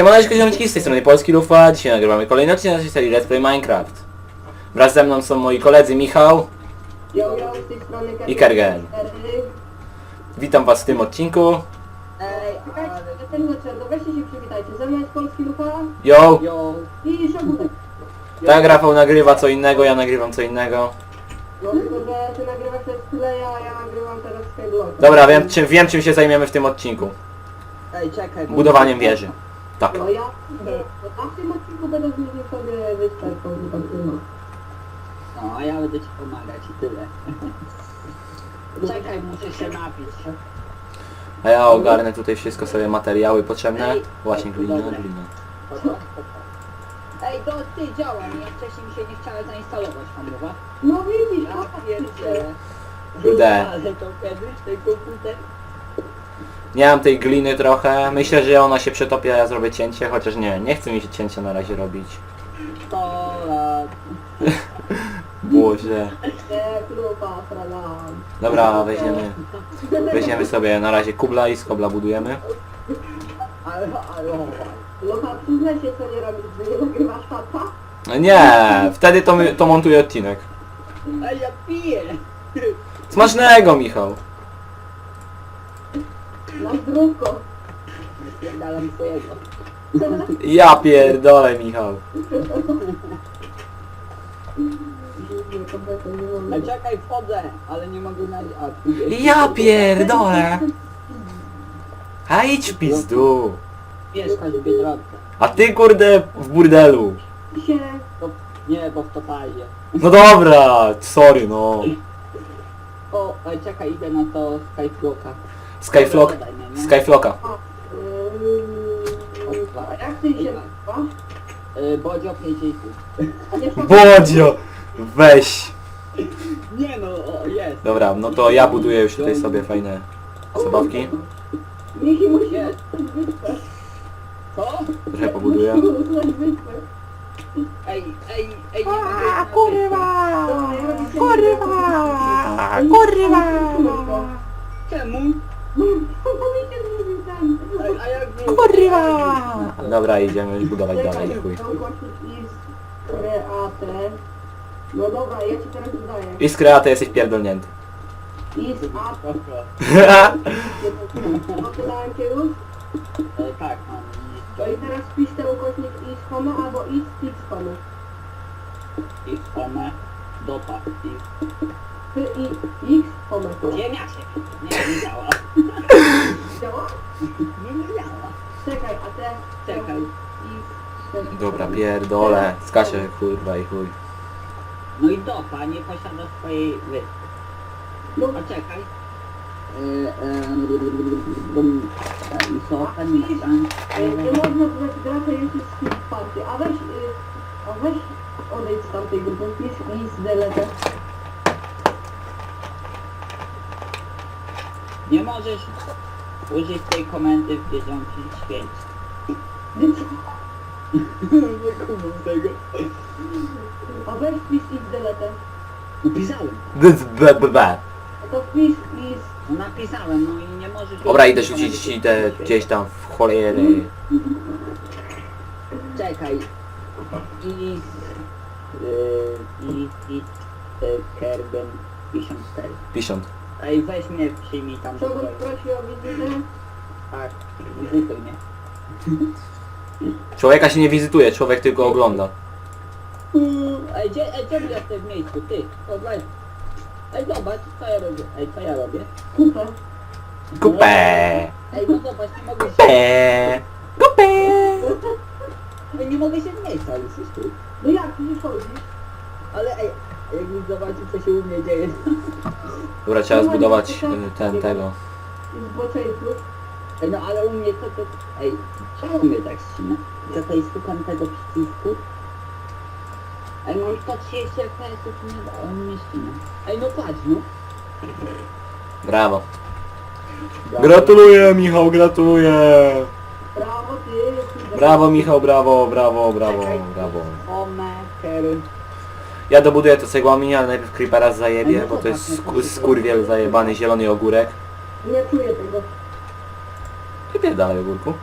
Siemaneczko ziomeczki, z tej strony Polski Lufa, dzisiaj nagrywamy kolejny odcinek naszej serii Let's Play Minecraft. Wraz ze mną są moi koledzy Michał, Yo, yo, z tej strony I Kergen. witam was w tym odcinku. Ej, czekajcie, ten zaczęto, no weźcie się przywitajcie. Ze mną jest Polski Lufa Yo! Jo, i Szogutek. Tak, Rafał nagrywa co innego, ja nagrywam co innego. No tylko, że ty nagrywasz teraz Kleja, a ja nagrywam teraz Skyblock. Dobra, wiem czym, wiem czym się zajmiemy w tym odcinku. ej czekaj. bo- Budowaniem wieży. Tak. No ja, no, a w tym odcinku będę zmienił sobie wyspę, tą No, a ja będę ci pomagać i tyle. Czekaj, muszę się napić. A ja ogarnę tutaj wszystko sobie materiały potrzebne. Właśnie glina, glina. Ej, to ty działa, nie? Wcześniej mi się nie chciała zainstalować hamowa. No widzisz, Ja no pierdzielę. Kurde. Ale to kiedyś ten komputer. Nie mam tej gliny trochę, myślę, że ona się przetopi, a ja zrobię cięcie, chociaż nie, nie chce mi się cięcia na razie robić. 100 lat. Boże. Dobra, weźmiemy, weźmiemy sobie na razie kubla i z kobla budujemy. Lufa, przyznaj się, co nie robisz, że nie nagrywasz tata? No Nie, wtedy to, my, to montuję odcinek. Ej, ja piję. Smacznego, Michał. Na zdrówko. Spierdalam swojego. Ja pierdolę, Michał. Nie, kompletnie nie mogę. Ej, czekaj, wchodzę, ale nie mogę na... A, tu jest- Ja pierdolę. A idź w pizdu. Mieszkać w Biedronce. A ty kurde w burdelu. się... To, nie, bo w topazie. No dobra, sorry no. O, ej, czekaj, idę na to Skyflocka. Skyflock, Skyflocka. A jak ty się? Y, Bodzio 5,5. A nie szok- Bodzio, weź. Nie no, o, jest. Dobra, no to ja buduję już tutaj sobie fajne zabawki. Miki musi Jest. uznać wyspę. Co? Trochę pobuduję. Musi uznać wyspę. Ej, ej, ej, nie A, kurwa! Kurwa! Kurwa! Czemu? A jak? Kurwa! Dobra, idziemy już budować dalej, chuj. Is kreatę. No dobra, ja ci teraz dodaję. I z kreaty jesteś pierdolnięty. At... Dobra. No to dałem już? E, tak, mam. No i teraz wpisz ten ukośnik is homo albo is fix homo. I one dopa. Ty i x ziemia się. Nie, nie działa. Działa? Nie, nie działa. Czekaj, a te... Czekaj. Dobra, pierdolę. Skaczę, kurwa i chuj. No i dopa nie posiada swojej wyspy. No, A czekaj. E, e, bum, e, I co a pani widzisz, tam? y, nie można dodać gracza już jest skip party. A weź... y, A weź odejdź z tamtej grupy. Wpisz is delete. Nie możesz użyć tej komendy w bieżącym świecie. Nie kumam tego. A weź wpisz is delete. Napisałem. A to wpisz is... No napisałem, no i nie możesz... Dobra, idę użyć rzucić komendy ci w te bieżącym gdzieś tam w cholery. świecie. Czekaj. I... Yy, I... I... y, Kerben 54. 50. Ej, weź mnie, przyjmij tam do Czego swojego. prosi o wizytę? Tak, wizytuj mnie. Człowieka się nie wizytuje, człowiek tylko ogląda. Ej, gdzie, ej, czemu jesteś w miejscu? Ty, podlej. Ej, zobacz, co ja robię. Ej, co ja robię? Kupę. Kupę! Ej, no zobacz, nie mogę się... Kupę! Kupę! Ej, nie mogę się w miejsca już jest tu. No jak, przecież chodzisz? Ale ej, jak mi zobaczy, co się u mnie dzieje. Dobra, trzeba zbudować y, ten, tego. Ej, no ale u mnie to, to... Ej, czemu mnie tak ścina? Czekaj, szukam tego przycisku. Ej, mam 130 FPS-ów, nie da, on mnie ścina. Ej, no patrz, no. Brawo. Gratuluję, Michał, gratuluję! Brawo ty. Brawo, Michał, brawo, brawo, brawo, brawo. Ome, kery. Ja dobuduję to cegłami, ale najpierw creepera zajebie, bo to jest sku skurwiel zajebany zielony ogórek. Nie czuję tego. Wypierdalaj ogórku.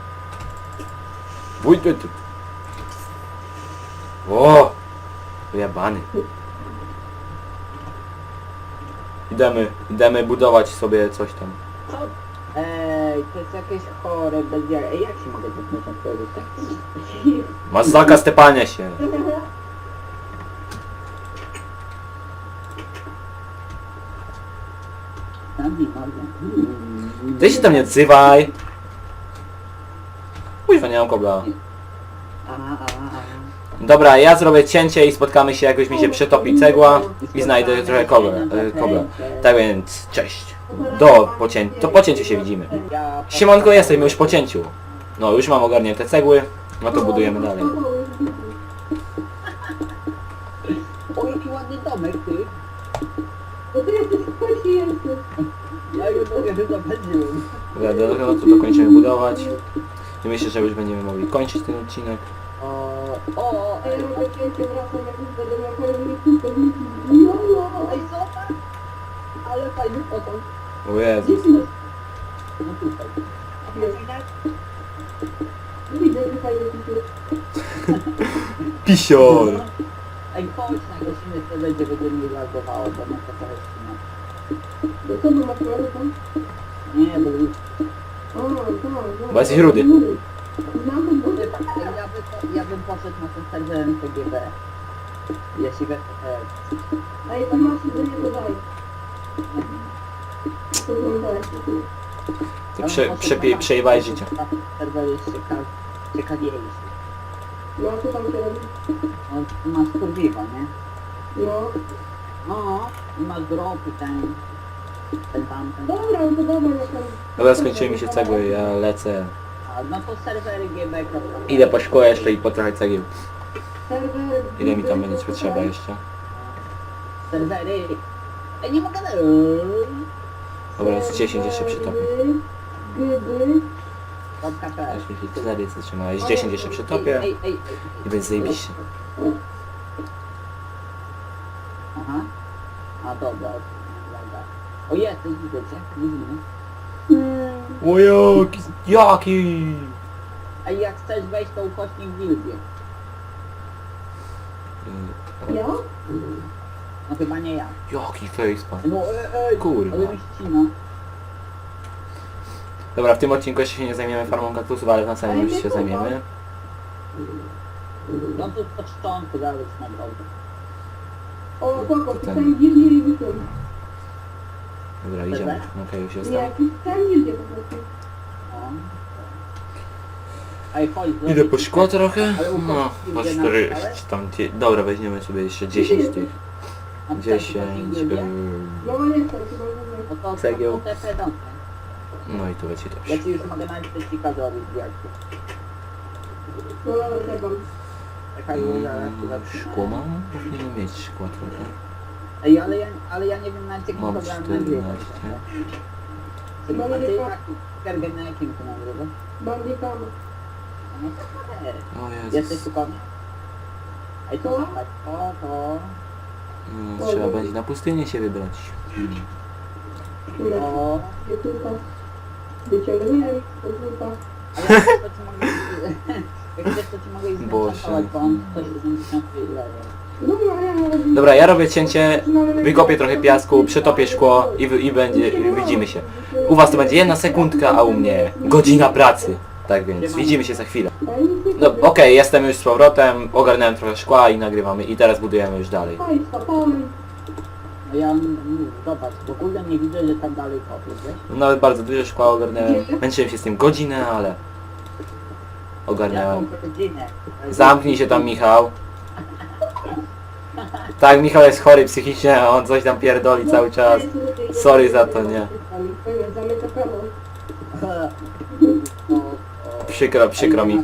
Wuj, tu, tu. O! Wyjebany. Idemy, idemy budować sobie coś tam. Co? Ej, to jest jakieś chore, bez. Ej, jak się mogę tak? Masz zakaz tepania się. Tam nie mogę. Ty się tam nie odzywaj. Kuźwa, nie mam kobla. Dobra, ja zrobię cięcie i spotkamy się, jakoś mi się przetopi cegła i znajdę trochę kobla. E, kobla. Tak więc, cześć. Do pocię... To po cięciu się widzimy. Siemanko, jesteśmy już po cięciu. No, już mam ogarnięte cegły. No to budujemy dalej. O, jaki ładny domek, ty. No ty jesteś kości jesteś. No to dokończymy budować. I myślę, że już będziemy mogli kończyć ten odcinek. O, ej, zobacz. Ale fajny foto. O Jezu. No tutaj. A to widać? Widzę, że fajnie tu Pisior! Ej, chodź na godzinę, to będzie, będzie mi lagowało, bo na to To co, bo masz tam? Nie, bo. O, tak, tak. Bo jesteś rudy. Znam ten bo... Ja, by, ja bym poszedł na ten serwer MTGB. Jeśli we... E, Ej, tam masz jedzenie, to daj. To wygląda To prze, przepi- przejebałeś życie. Serwer jest ciekaw, ciekawiejszy. No, co tam się robi? No, masz kurwiwa, nie? No. No, i masz dropy ten... Ten tamten. Dobra, no to dobra. Dobra, skończyły mi się cegły, ja lecę. A, no to serwery GB. Idę po szkło jeszcze i po trochę cegieł. Serwer... Ile mi tam będzie potrzeba jeszcze? Serwery. Ej, nie mogę... Dobra, jest 10 jeszcze przytopię. Gdyby... .pl Aż mi się tyle zatrzyma. Jest 10 jeszcze przytopię Ej, ej, ej, i będzie zajebiście. Aha. A dobra, dobra. O jest, to widzę cię, widzimy. Hmm, O jaki... A jak chcesz wejść, to ukośnik gildię. ja? No chyba nie ja. Jaki facepan. No ej, Kurwa. ale mi ścina. Dobra, w tym odcinku jeszcze się nie zajmiemy farmą kaktusów, ale w następnym już się zajmiemy. No to od początku dalej naprawdę. O, spoko, ten- pisałem gildię i. Dobra, idziemy. Okej, już Nie, jestem. pisałem gildię po prostu. No. Ej, chodź, Idę zrobić- po szkło trochę. No, po gildię cztery... napisałeś? Tam... dzie- Dobra, weźmiemy sobie jeszcze 10 tych. A chcesz 10... ukośnik gildię? No nie chcę, chyba że No to Cegieł. to. No i tu będzie Ja dobrze. ci już mogę nawet zrobić. No dobra, czekam. Zaczynamy. Szkło mam? Powinienem mieć szkła trochę. Ej, ale ja, ale ja nie wiem nawet jak Mam to program 14. nagrywać. A ty jak Kergen na jakim to nagrywasz? Bandikam. No to nie. O Jesteś Jezus. tu konie? Ej, to Co? tak, to, to, No, trzeba będzie na pustynię się wybrać. Ile? to. Wyciągnęli, podwórka. Ale chcesz, to ci mogę... Jak chcesz, to ci mogę ich Boże. zdenchantować, bo on 170 level. Dobra, ja mam... Dobra, ja robię cięcie, wykopię trochę piasku, przetopię szkło i, wy- i będzie, i widzimy się. U was to będzie jedna sekundka, a u mnie godzina pracy. Tak więc, widzimy się za chwilę. No okej, jestem już z powrotem, ogarnąłem trochę szkła i nagrywamy i teraz budujemy już dalej. No ja, mm, zobacz, w ogóle nie widzę, że tam dalej kopiesz, wiesz? Nawet bardzo dużo szkła ogarnąłem, męczyłem się z tym godzinę, ale godzinę? Zamknij się tam Michał. Tak, Michał jest chory psychicznie, a on coś tam pierdoli cały czas. Sorry za to, nie. Przykro, przykro mi.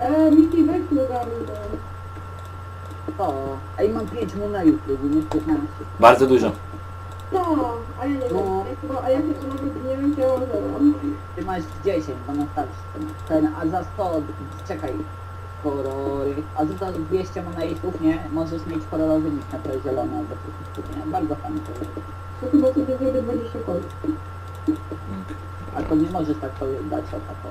Eee, Miki, weź to. O, ej, mam 5 monejów, nie 15. No, Bardzo dużo. a ja nie wiem. No. A ja chyba nawet nie. Ty masz 10, bo na starszy ten, ten, a za 100, czekaj, kolory, a za to 200 monetów, nie? Możesz mieć kolorowy niż na to zielone albo coś nie? Bardzo fajnie to jest. To chyba sobie zrobię 20 kol. A to nie możesz tak to dać o tako.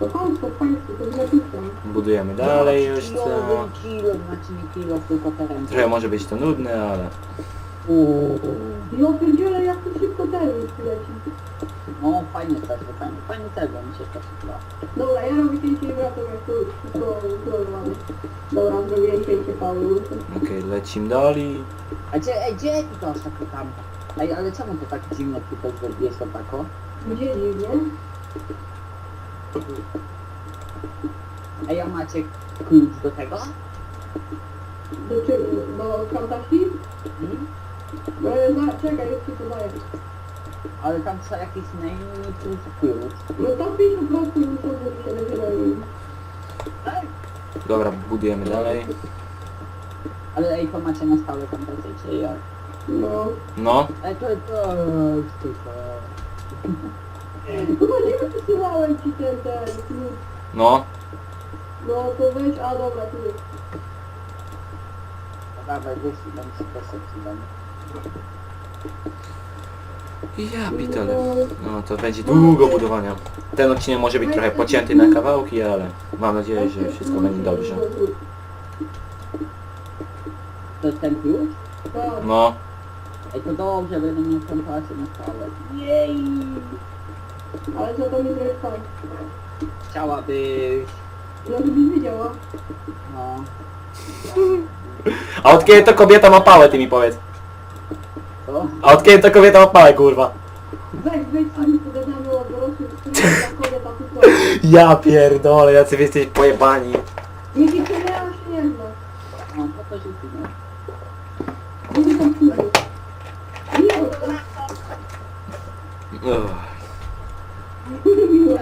To państwo, państwo, to jest napisane. Budujemy dalej już Kilo, co. kilo, znaczy nie kilo, tylko teren. Trochę może być to nudne, ale... Uuu. Ja pierdzielę, jak to szybko teren leci. No fajnie stać, fajnie. Fajnie tego mi się to podoba. Dobra, ja robię cięcie i wracam, jak to wszystko kontrolowane. Dobra, zrobiłem cięcie Paweł. Okej, lecimy dalej. A gdzie, ej, gdzie ty to ostatnio tam? Ej, ale czemu to tak zimno tutaj jest to tako? Gdzie dziwnie? Ej, a macie klucz do tego? Do czego? Do kantaści? Hmm? E, na, czekaj, już ci podaję. Ale tam co jakiś inny klucz klucz. No tam pisz po prostu już sobie się. Ej, Dobra, budujemy dalej. ale ej, to macie na stałe kontakty, czy jak? No. No, Ej, to to tylko... Chyba nie wysyłałem ci ten, ten klucz. no. No to weź, a dobra, tu jest. Dawaj, wyślij, dam ci recepcji, dam. Ja pitole. No to będzie długo budowania. Ten odcinek może być trochę pocięty na kawałki, ale mam nadzieję, że wszystko będzie dobrze. To jest ten klucz? No, Ej, to dobrze, będę miał kontakty na stałe. Jej! Ale co to mi trochę tak. Chciałabyś... No żebyś wiedziała. No... a od kiedy to kobieta ma pałę, ty mi powiedz. A od kiedy to kobieta ma pałę, kurwa? Weź, weź sobie pogadamy o dorosłych, którzy kobieta tu są. Ja pierdolę, jacy wy jesteś pojebani. Nie się nie zna. No, to nie. Tam słuchaj. Miło, Uff. miło.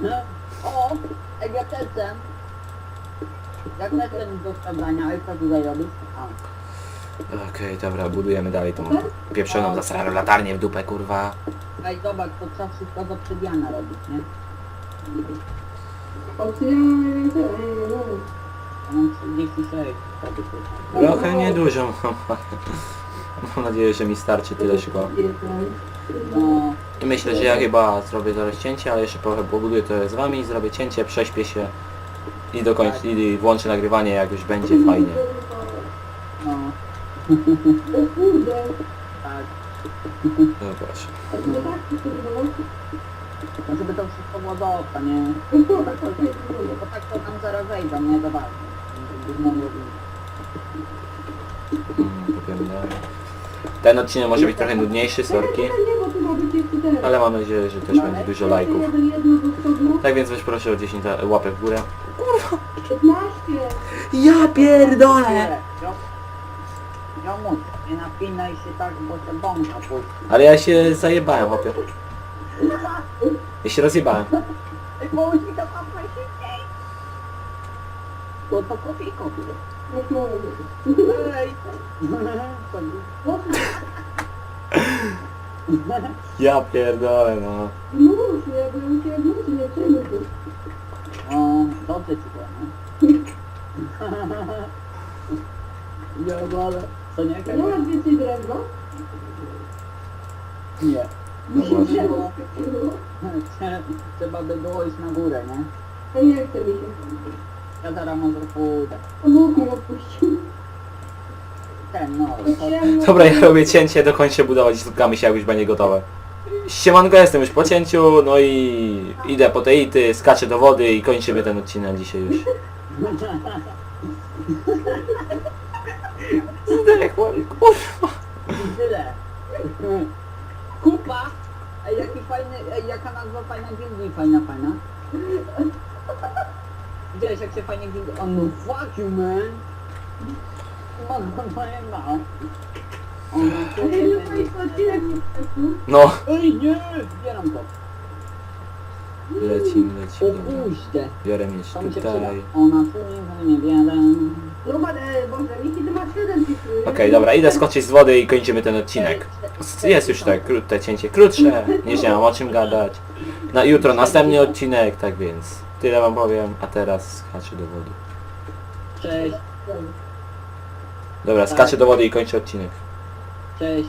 No. O! Jak ten ten? Jak ten ten do sprawdzania, ale co tutaj robisz? A. Okej, dobra, budujemy dalej tą pieprzoną zasraną latarnię w dupę, kurwa. Ej, zobacz, to trzeba wszystko do obsydiana robić, nie? Ja mam 36. wtedy to- Trochę niedużo mam. Mam nadzieję, że mi starczy tyle. No, I myślę, że ja chyba zrobię zaraz cięcie, ale jeszcze trochę pobuduję to z wami, zrobię cięcie, prześpię się i dokończę, i włączę nagrywanie jak już będzie fajnie. No, O kurde. tak. No. No tak, to było. No, żeby to wszystko było dobre, nie? Bo tak to, bo tak to nam zaraz wejdą, nie? To ważne. Żeby znowu- Mm, powiemy dalej. Ten odcinek może być trochę nudniejszy, sorki, ale mam nadzieję, że też będzie dużo lajków. Do. Tak więc weź proszę o 10 la- łapek w górę. 15. Ja pierdolę! Jo- Jomuś, nie napinaj się tak, bo się bąka puści. Ale ja się zajebałem, chłopie. Ja się rozjebałem. Bo mi to tam najszybciej. Bo to kofiko. Ej! No, Ja pierdolę, no. Nóż, ja bym się nóż nie przejmuj. O, dobrze ci było, nie? Ja, ale... Co nie? Nie masz więcej drewna? Nie. Mi się właśnie. drewno. Trzeba by było iść na górę, nie? A nie chce mi się. Ja zaraz może pójdę. Nóż mi odpuścił. Ten, no. To... Ciemno. Dobra, ja robię cięcie, dokończę budować i spotkamy się jak już będzie gotowe. Siemanko, jestem już po cięciu, no i idę po te ity, skaczę do wody i kończymy ten odcinek dzisiaj już. Zdechłem, kurwa. I tyle. Kupa! Ej, jaki fajny, ej, jaka nazwa fajna gildii, fajna, fajna. Widziałeś jak się fajnie gildii... O no fuck you man! Mam fajna. Ona tu będzie... państwo odcinek nie skończył. No, Ej nie! Zbieram to. Lecimy, O lecimy. dobra. Biorę miecz To mi się przyda. tutaj. Ona tu nie bierze. No ba- e, Boże, Miki, ty masz 7 cyfr. Okej, dobra, idę skoczyć z wody i kończymy ten odcinek. Jest już tak, kró- te cięcie krótsze, nie mam o czym gadać. Na jutro następny odcinek, tak więc tyle wam powiem, a teraz skaczę do wody. Cześć, Dobra, skaczę do wody i kończę odcinek. cześć.